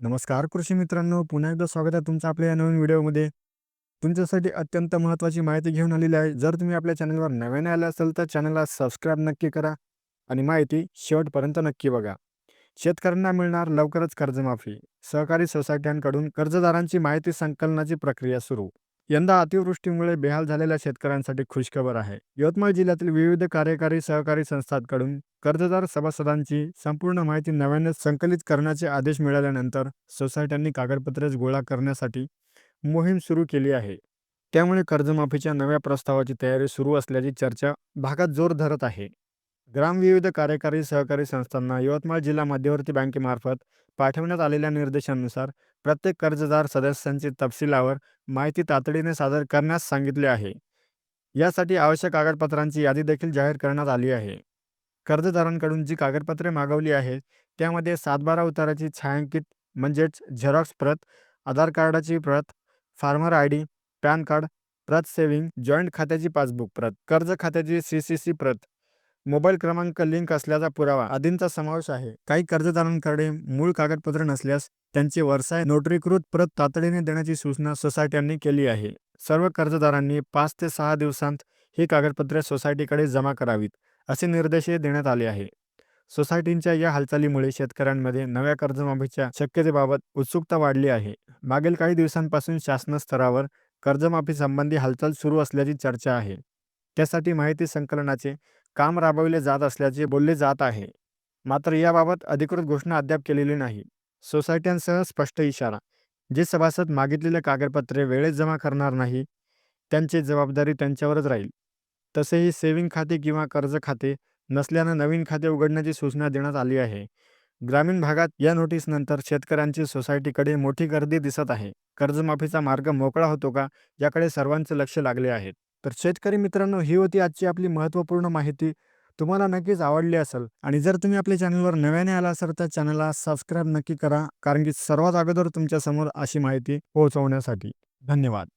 नमस्कार कृषी मित्रांनो पुन्हा एकदा स्वागत आहे तुमचं आपल्या या नवीन व्हिडिओमध्ये. तुमच्यासाठी अत्यंत महत्त्वाची माहिती घेऊन आलेली आहे. जर तुम्ही आपल्या चॅनलवर नव्याने आले असेल तर चॅनलला सबस्क्राईब नक्की करा आणि माहिती शेवटपर्यंत नक्की बघा. शेतकऱ्यांना मिळणार लवकरच कर्जमाफी. सहकारी सोसायट्यांकडून कर्जदारांची माहिती संकलनाची प्रक्रिया सुरू. यंदा अतिवृष्टीमुळे बेहाल झालेल्या शेतकऱ्यांसाठी खुशखबर आहे. यवतमाळ जिल्ह्यातील विविध कार्यकारी सहकारी संस्थांकडून कर्जदार सभासदांची संपूर्ण माहिती नव्याने संकलित करण्याचे आदेश मिळाल्यानंतर सोसायट्यांनी कागदपत्रे गोळा करण्यासाठी मोहीम सुरू केली आहे. त्यामुळे कर्जमाफीच्या नव्या प्रस्तावाची तयारी सुरू असल्याची चर्चा भागात जोर धरत आहे. ग्रामविविध कार्यकारी सहकारी संस्थांना यवतमाळ जिल्हा मध्यवर्ती बँकेमार्फत पाठवण्यात आलेल्या निर्देशानुसार प्रत्येक कर्जदार सदस्यांची तपशिलावर माहिती तातडीने सादर करण्यास सांगितले आहे. यासाठी आवश्यक कागदपत्रांची यादी देखील जाहीर करण्यात आली आहे. कर्जदारांकडून जी कागदपत्रे मागवली आहेत त्यामध्ये सातबारा उताराची छायांकित म्हणजेच झेरॉक्स प्रत आधार कार्डाची प्रत farmer I D PAN card प्रत सेव्हिंग जॉईंट खात्याची पासबुक प्रत कर्ज खात्याची सी सी सी प्रत मोबाईल क्रमांक लिंक असल्याचा पुरावा आदींचा समावेश आहे. काही कर्जदारांकडे मूळ कागदपत्र नसल्यास त्यांचे वरसाय नोटरीकृत प्रत तातडीने देण्याची सूचना सोसायट्यांनी केली आहे. सर्व कर्जदारांनी पाच ते सहा दिवसांत ही कागदपत्रे सोसायटीकडे जमा करावीत असे निर्देशही देण्यात आले आहे. सोसायटींच्या या हालचालीमुळे शेतकऱ्यांमध्ये नव्या कर्जमाफीच्या शक्यतेबाबत उत्सुकता वाढली आहे. मागील काही दिवसांपासून शासन स्तरावर कर्जमाफी संबंधी हालचाल सुरू असल्याची चर्चा आहे. त्यासाठी माहिती संकलनाचे काम राबविले जात असल्याचे बोलले जात आहे. मात्र याबाबत अधिकृत घोषणा अद्याप केलेली नाही. सोसायट्यांसह स्पष्ट इशारा. जे सभासद मागितलेले कागदपत्रे वेळेत जमा करणार नाही त्यांची जबाबदारी त्यांच्यावरच राहील. तसेही सेव्हिंग खाते किंवा कर्ज खाते नसल्यानं नवीन खाते उघडण्याची सूचना देण्यात आली आहे. ग्रामीण भागात या नोटीसनंतर शेतकऱ्यांची सोसायटीकडे मोठी गर्दी दिसत आहे. कर्जमाफीचा मार्ग मोकळा होतो का याकडे सर्वांचे लक्ष लागले आहे. तर शेतकरी मित्रांनो ही होती आजची आपली महत्त्वपूर्ण माहिती. तुम्हाला नक्कीच आवडली असेल आणि जर तुम्ही आपल्या चॅनलवर नव्याने आला असाल तर चॅनलला सबस्क्राईब नक्की करा कारण की सर्वात अगोदर तुमच्यासमोर अशी माहिती पोहोचवण्यासाठी. धन्यवाद.